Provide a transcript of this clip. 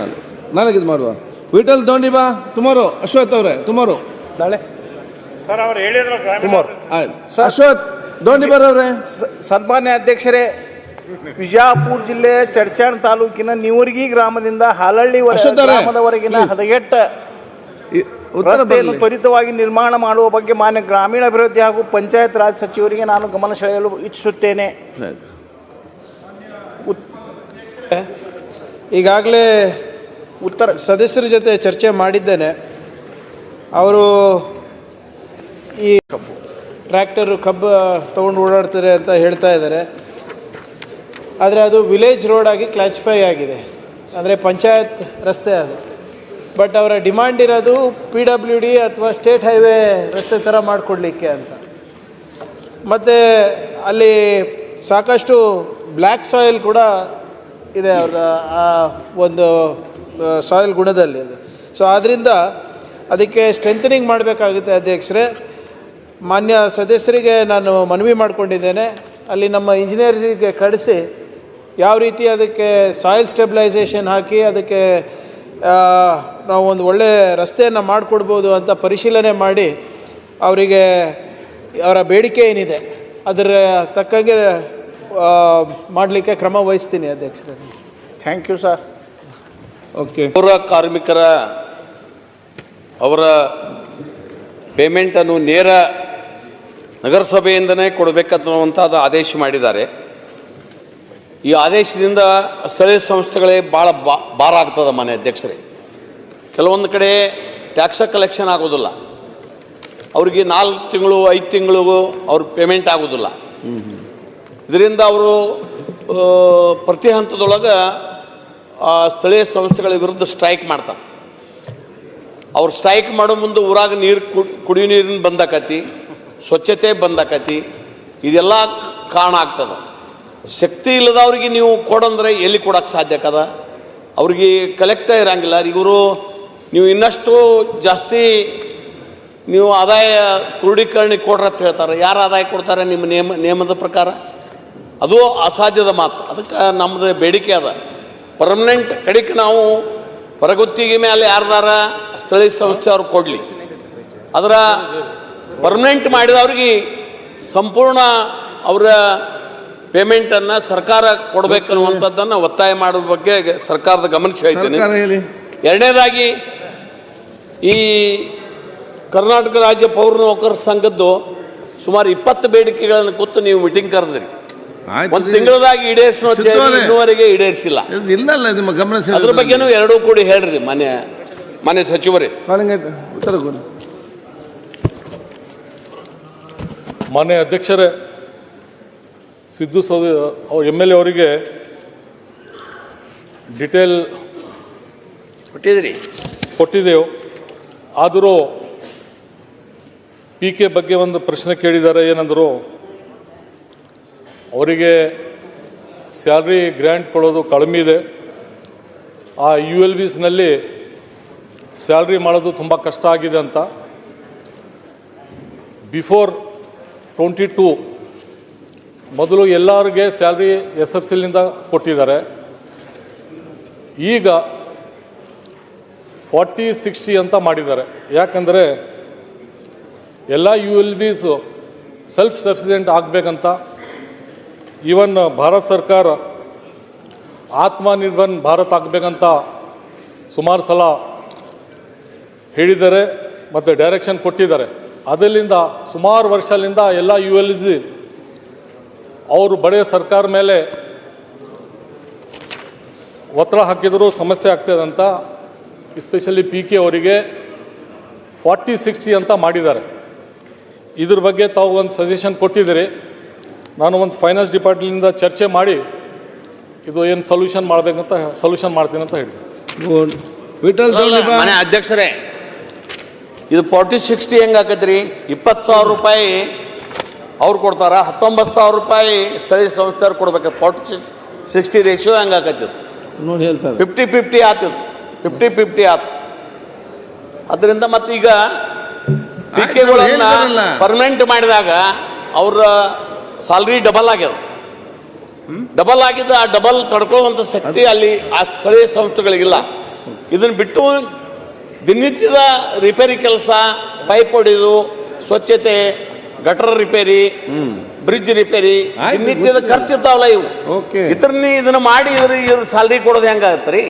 ನಾಳೆ ನಾಳೆಗೆ ಇದು ಮಾಡುವ. ವಿಠಲ್ ದೋಂಡಿ ಬಾ ತುಮಾರು ಅಶ್ವಥ್ ಅವರೇ ತುಮಾರು. ನಾಳೆ. ಸರ್ ಅವ್ರು ಹೇಳಿದ್ರು ಕುಮಾರ್ ಆಯ್ತು. ಅಶ್ವಥ್ ಬರೋರೆ. ಸನ್ಮಾನ್ಯ ಅಧ್ಯಕ್ಷರೇ ವಿಜಯಪುರ ಜಿಲ್ಲೆ ಚಡ್ಚಾಣ್ ತಾಲೂಕಿನ ನಿವರ್ಗಿ ಗ್ರಾಮದಿಂದ ಹಾಲಳ್ಳಿ ವರ- ಗ್ರಾಮದವರೆಗಿನ. ಹದಗೆಟ್ಟ ಉತ್ತರ ರಸ್ತೆಯನ್ನು ತ್ವರಿತವಾಗಿ ನಿರ್ಮಾಣ ಮಾಡುವ ಬಗ್ಗೆ ಮಾನ್ಯ ಗ್ರಾಮೀಣಾಭಿವೃದ್ಧಿ ಹಾಗೂ ಪಂಚಾಯತ್ ರಾಜ್ ಸಚಿವರಿಗೆ ನಾನು ಗಮನ ಸೆಳೆಯಲು ಇಚ್ಛಿಸುತ್ತೇನೆ. ಈಗಾಗಲೇ ಉತ್ತರ ಸದಸ್ಯರ ಜೊತೆ ಚರ್ಚೆ ಮಾಡಿದ್ದೇನೆ. ಅವರು ಈ ಕಬ್ಬು ಟ್ರ್ಯಾಕ್ಟರು ಕಬ್ಬು ತೊಗೊಂಡು ಓಡಾಡ್ತಾರೆ ಅಂತ ಹೇಳ್ತಾ ಇದ್ದಾರೆ. ಆದರೆ ಅದು ವಿಲೇಜ್ ರೋಡಾಗಿ ಕ್ಲಾಸಿಫೈ ಆಗಿದೆ. ಅಂದರೆ ಪಂಚಾಯತ್ ರಸ್ತೆ ಅದು. ಬಟ್ ಅವರ ಡಿಮಾಂಡ್ ಇರೋದು ಪಿ ಡಬ್ಲ್ಯೂ ಡಿ ಅಥವಾ ಸ್ಟೇಟ್ ಹೈವೇ ರಸ್ತೆ ಥರ ಮಾಡಿಕೊಡ್ಲಿಕ್ಕೆ ಅಂತ. ಮತ್ತು ಅಲ್ಲಿ ಸಾಕಷ್ಟು ಬ್ಲ್ಯಾಕ್ ಸಾಯಿಲ್ ಕೂಡ ಇದೆ ಅವ್ರದ್ದು ಆ ಒಂದು ಸಾಯಿಲ್ ಗುಣದಲ್ಲಿ ಅದು. ಸೊ ಆದ್ದರಿಂದ ಅದಕ್ಕೆ ಸ್ಟ್ರೆಂಥನಿಂಗ್ ಮಾಡಬೇಕಾಗುತ್ತೆ ಅಧ್ಯಕ್ಷರೇ. ಮಾನ್ಯ ಸದಸ್ಯರಿಗೆ ನಾನು ಮನವಿ ಮಾಡಿಕೊಂಡಿದ್ದೇನೆ. ಅಲ್ಲಿ ನಮ್ಮ ಇಂಜಿನಿಯರಿಗೆ ಕಳಿಸಿ ಯಾವ ರೀತಿ ಅದಕ್ಕೆ ಸಾಯಿಲ್ ಸ್ಟೆಬಿಲೈಸೇಷನ್ ಹಾಕಿ ಅದಕ್ಕೆ ನಾವು ಒಂದು ಒಳ್ಳೆಯ ರಸ್ತೆಯನ್ನು ಮಾಡಿಕೊಡ್ಬೋದು ಅಂತ ಪರಿಶೀಲನೆ ಮಾಡಿ ಅವರಿಗೆ ಅವರ ಬೇಡಿಕೆ ಏನಿದೆ, ಅದರ ತಕ್ಕಂಗೆ ಮಾಡಲಿಕ್ಕೆ ಕ್ರಮ ವಹಿಸ್ತೀನಿ ಅಧ್ಯಕ್ಷರೇ. ಥ್ಯಾಂಕ್ ಯು ಸರ್ ಓಕೆ ಪೌರ ಕಾರ್ಮಿಕರ ಅವರ ಪೇಮೆಂಟನ್ನು ನೇರ ನಗರಸಭೆಯಿಂದನೇ ಕೊಡಬೇಕನ್ನುವಂಥದ್ದು ಆದೇಶ ಮಾಡಿದ್ದಾರೆ. ಈ ಆದೇಶದಿಂದ ಸ್ಥಳೀಯ ಸಂಸ್ಥೆಗಳೇ ಭಾಳ ಬಾ ಭಾರ ಆಗ್ತದೆ ಮನೆ ಅಧ್ಯಕ್ಷರೇ. ಕೆಲವೊಂದು ಕಡೆ ಟ್ಯಾಕ್ಸ ಕಲೆಕ್ಷನ್ ಆಗೋದಿಲ್ಲ. ಅವರಿಗೆ ನಾಲ್ಕು ತಿಂಗಳು ಐದು ತಿಂಗಳು ಅವ್ರ ಪೇಮೆಂಟ್ ಆಗೋದಿಲ್ಲ. ಇದರಿಂದ ಅವರು ಪ್ರತಿ ಹಂತದೊಳಗೆ ಸ್ಥಳೀಯ ಸಂಸ್ಥೆಗಳ ವಿರುದ್ಧ ಸ್ಟ್ರೈಕ್ ಮಾಡ್ತಾರೆ. ಅವ್ರು ಸ್ಟ್ರೈಕ್ ಮಾಡೋ ಮುಂದೆ ಊರಾಗ ನೀರು ಕುಡಿಯೋ ನೀರಿನ ಬಂದಾಕತಿ, ಸ್ವಚ್ಛತೆ ಬಂದಾಕತಿ, ಇದೆಲ್ಲ ಕಾರಣ ಆಗ್ತದೆ. ಶಕ್ತಿ ಇಲ್ಲದವ್ರಿಗೆ ನೀವು ಕೊಡಂದ್ರೆ ಎಲ್ಲಿ ಕೊಡಕ್ಕೆ ಸಾಧ್ಯ ಕದ? ಅವ್ರಿಗೆ ಕಲೆಕ್ಟ ಇರಂಗಿಲ್ಲ, ಇವರು ನೀವು ಇನ್ನಷ್ಟು ಜಾಸ್ತಿ ನೀವು ಆದಾಯ ಕ್ರೋಢೀಕರಣ ಕೊಡ್ರಿ ಅಂತ ಹೇಳ್ತಾರೆ. ಯಾರು ಆದಾಯ ಕೊಡ್ತಾರೆ? ನಿಮ್ಮ ನಿಯಮ ನಿಯಮದ ಪ್ರಕಾರ. ಅದು ಅಸಾಧ್ಯದ ಮಾತು. ಅದಕ್ಕೆ ನಮ್ಮದು ಬೇಡಿಕೆ ಅದ. ಪರ್ಮನೆಂಟ್ ಕಡೆಗೆ ನಾವು ಹೊರಗುತ್ತಿಗೆ ಮೇಲೆ ಯಾರ್ದಾರ ಸ್ಥಳೀಯ ಸಂಸ್ಥೆ ಅವ್ರು ಕೊಡಲಿ. ಅದರ ಪರ್ಮನೆಂಟ್ ಮಾಡಿದವ್ರಿಗೆ ಸಂಪೂರ್ಣ ಅವರ ಪೇಮೆಂಟನ್ನು ಸರ್ಕಾರ ಕೊಡಬೇಕನ್ನುವಂಥದ್ದನ್ನು ಒತ್ತಾಯ ಮಾಡುವ ಬಗ್ಗೆ ಸರ್ಕಾರದ ಗಮನಕ್ಕೆ ಹೇಳ್ತೀನಿ ಎರಡನೇದಾಗಿ ಈ ಕರ್ನಾಟಕ ರಾಜ್ಯ ಪೌರ ನೌಕರ ಸಂಘದ್ದು ಸುಮಾರು ಇಪ್ಪತ್ತು ಬೇಡಿಕೆಗಳನ್ನು ಕೂತು ನೀವು ಮೀಟಿಂಗ್ ಕರೆದ್ರಿ. ಒಂದು ತಿಂಗಳದಾಗಿ ಈಡೇರಿಸೋ. ಇನ್ನೂವರೆಗೆ ಈಡೇರಿಸಿಲ್ಲ. ಇದು ಇಲ್ಲಲ್ಲ ನಿಮ್ಮ ಗಮನ ಅದ್ರ ಬಗ್ಗೆನೂ ಎರಡೂ ಕೂಡಿ ಹೇಳ್ರಿ ಮನೆ ಮನೆ ಸಚಿವರೇ. ಮನೆ ಉತ್ತರ ಕೊಡಿ. ಮಾನ್ಯ ಅಧ್ಯಕ್ಷರೇ Siddu Sauda M L A ಅವರಿಗೆ ಡಿಟೇಲ್ ಕೊಟ್ಟಿದ್ರಿ. ಕೊಟ್ಟಿದ್ದೆವು. ಆದರೂ ಪಿ ಕೆ ಬಗ್ಗೆ ಒಂದು ಪ್ರಶ್ನೆ ಕೇಳಿದ್ದಾರೆ ಏನಂದರು ಅವರಿಗೆ ಸ್ಯಾಲ್ರಿ ಗ್ರ್ಯಾಂಟ್ ಕೊಡೋದು ಕಡಿಮೆ ಇದೆ. ಆ ಯು ಎಲ್ ವಿಸ್ನಲ್ಲಿ ಸ್ಯಾಲ್ರಿ ಮಾಡೋದು ತುಂಬ ಕಷ್ಟ ಆಗಿದೆ ಅಂತ. ಬಿಫೋರ್ ಟ್ವೆಂಟಿ ಟೂ ಮೊದಲು ಎಲ್ಲರಿಗೆ ಸ್ಯಾಲ್ರಿ ಎಸ್ ಎಫ್ ಸಿಲಿಂದ ಕೊಟ್ಟಿದ್ದಾರೆ. ಈಗ ಫಾರ್ಟಿ, ಸಿಕ್ಸ್ಟಿ ಅಂತ ಮಾಡಿದ್ದಾರೆ. ಯಾಕಂದರೆ ಎಲ್ಲ U L Bs self sufficient ಆಗಬೇಕಂತ ಈವನ್ ಭಾರತ ಸರ್ಕಾರ ಆತ್ಮನಿರ್ಭರ್ ಭಾರತ್ ಆಗಬೇಕಂತ ಸುಮಾರು ಸಲ ಹೇಳಿದ್ದಾರೆ ಮತ್ತು ಡೈರೆಕ್ಷನ್ ಕೊಟ್ಟಿದ್ದಾರೆ. ಅದರಿಂದ ಸುಮಾರು ವರ್ಷದಿಂದ ಎಲ್ಲ ಯು ಎಲ್ ಜಿ ಅವರು ಬಡೆಯ ಸರ್ಕಾರ ಮೇಲೆ ಒತ್ತಡ ಹಾಕಿದರೂ ಸಮಸ್ಯೆ ಆಗ್ತದೆ ಅಂತ ಎಸ್ಪೆಷಲಿ ಪಿ ಕೆ ಅವರಿಗೆ ಫಾರ್ಟಿ ಸಿಕ್ಸ್ಟಿ ಅಂತ ಮಾಡಿದ್ದಾರೆ. ಇದ್ರ ಬಗ್ಗೆ ತಾವು ಒಂದು ಸಜೆಷನ್ ಕೊಟ್ಟಿದ್ದೀರಿ. ನಾನು ಒಂದು ಫೈನಾನ್ಸ್ ಡಿಪಾರ್ಟ್ಮೆಂಟಿಂದ ಚರ್ಚೆ ಮಾಡಿ ಇದು ಏನು ಸೊಲ್ಯೂಷನ್ ಮಾಡಬೇಕಂತ ಸೊಲ್ಯೂಷನ್ ಮಾಡ್ತೀನಿ ಅಂತ ಹೇಳಿ ಗುಡ್. ವಿಠಲ್ ಮನೆ ಅಧ್ಯಕ್ಷರೇ ಇದು ಫಾರ್ಟಿ ಸಿಕ್ಸ್ಟಿ ಹೆಂಗ್ ಹಾಕತ್ರಿ? ಇಪ್ಪತ್ತು ಸಾವಿರ ರೂಪಾಯಿ ಅವ್ರು ಕೊಡ್ತಾರ ಹತ್ತೊಂಬತ್ತು ಸಾವಿರ ರೂಪಾಯಿ ಸ್ಥಳೀಯ ಸಂಸ್ಥೆಯವ್ರು ಕೊಡ್ಬೇಕು. ಫಾರ್ಟಿ ಸಿಕ್ಸ್ಟಿ ರೇಷಿಯೋ ಹೆಂಗ್ ನೋಡಿ ಹೇಳ್ತಾರೆ. ಫಿಫ್ಟಿ ಫಿಫ್ಟಿ ಆತಿತ್ತು ಫಿಫ್ಟಿ ಫಿಫ್ಟಿ ಆತು. ಅದರಿಂದ ಮತ್ತೀಗ ಹೇಳಿದ್ರಲ್ಲ. ಪರ್ಮನೆಂಟ್ ಮಾಡಿದಾಗ ಅವ್ರ ಸಾಲ್ರಿ ಡಬಲ್ ಆಗ್ಯದ. ಡಬಲ್ ಆಗಿದ್ದು ಆ ಡಬಲ್ ತಡ್ಕೊಳ್ಳುವಂತ ಶಕ್ತಿ ಅಲ್ಲಿ ಆ ಸ್ಥಳೀಯ ಸಂಸ್ಥೆಗಳಿಗಿಲ್ಲ. ಇದನ್ನ ಬಿಟ್ಟು ದಿನನಿತ್ಯದ ರಿಪೇರಿ ಕೆಲಸ ಪೈಪ್ ಹೊಡೆದು ಸ್ವಚ್ಛತೆ ಗಟರ್ ರಿಪೇರಿ ಬ್ರಿಡ್ಜ್ ರಿಪೇರಿ ದಿನನಿತ್ಯದ. ಖರ್ಚು ಇರ್ತಾವಲ್ಲ ಇವು. ಇದನ್ನ ಮಾಡಿ ಇದ್ರ ಇವ್ರ ಸ್ಯಾಲ್ರಿ ಕೊಡೋದು ಹೆಂಗಾಗತ್ತೆ ರೀ?